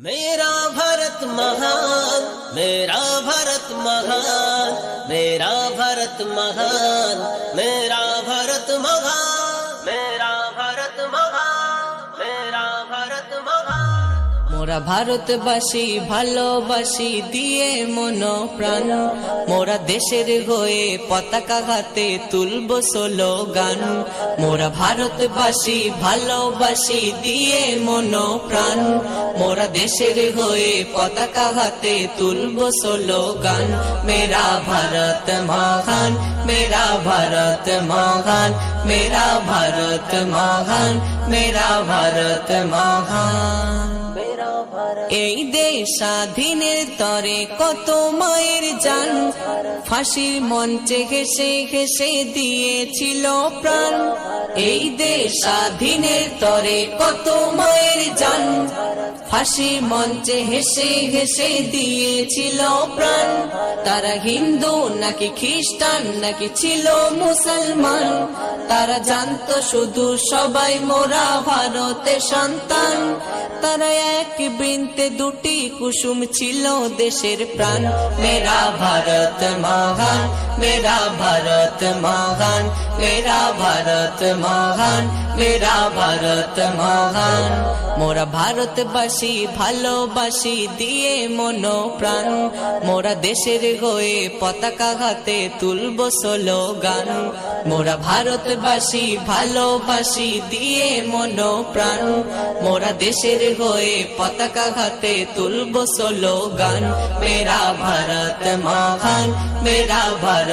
मेरा भारत महान मेरा भारत महान मेरा भारत महान मेरा भारत महान। মোরা ভারতবাসী ভালোবাসি, দিয়ে মন প্রাণ। মোরা দেশের হয়ে পতাকা হাতে তুলব গান মোরা ভারতবাসী ভালোবাসি, দিয়ে মন প্রাণ। মোরা দেশের হয়ে পতাকা হাতে তুলব গান মেরা ভারত মহান, মেরা ভারত মহান, মেরা ভারত মহান, মেরা ভারত মহান। এই দেশ স্বাধীনের তরে কত মায়ের জান। ফাঁসির মঞ্চে ঘেসে ঘেসে দিয়েছিল প্রাণ। এই দেশ স্বাধীনের তরে কত মায়ের জান। ফাঁসির মঞ্চে হেসে হেসে দিয়েছিল প্রাণ। তারা হিন্দু নাকি খ্রিস্টান, নাকি ছিল মুসলমান? তারা জানতো শুধু সবাই মোরা ভারতের সন্তান। তারা এক বৃন্তে দুটি কুসুম ছিল দেশের প্রাণ। মেরা ভারত মহান মেরা ভারত মহান মেরা ভারত মহান মেরা ভারত মহান মোরা ভারতবাসী ভালোবাসি দিয়ে মন প্রাণ মোরা দেশের হয়ে পতাকা হাতে তুলব গান মোরা ভারতবাসী ভালোবাসি দিয়ে মন প্রাণ মোরা দেশের হয়ে পতাকা হাতে তুলব গান মেরা ভারত মহান, মেরা ভারত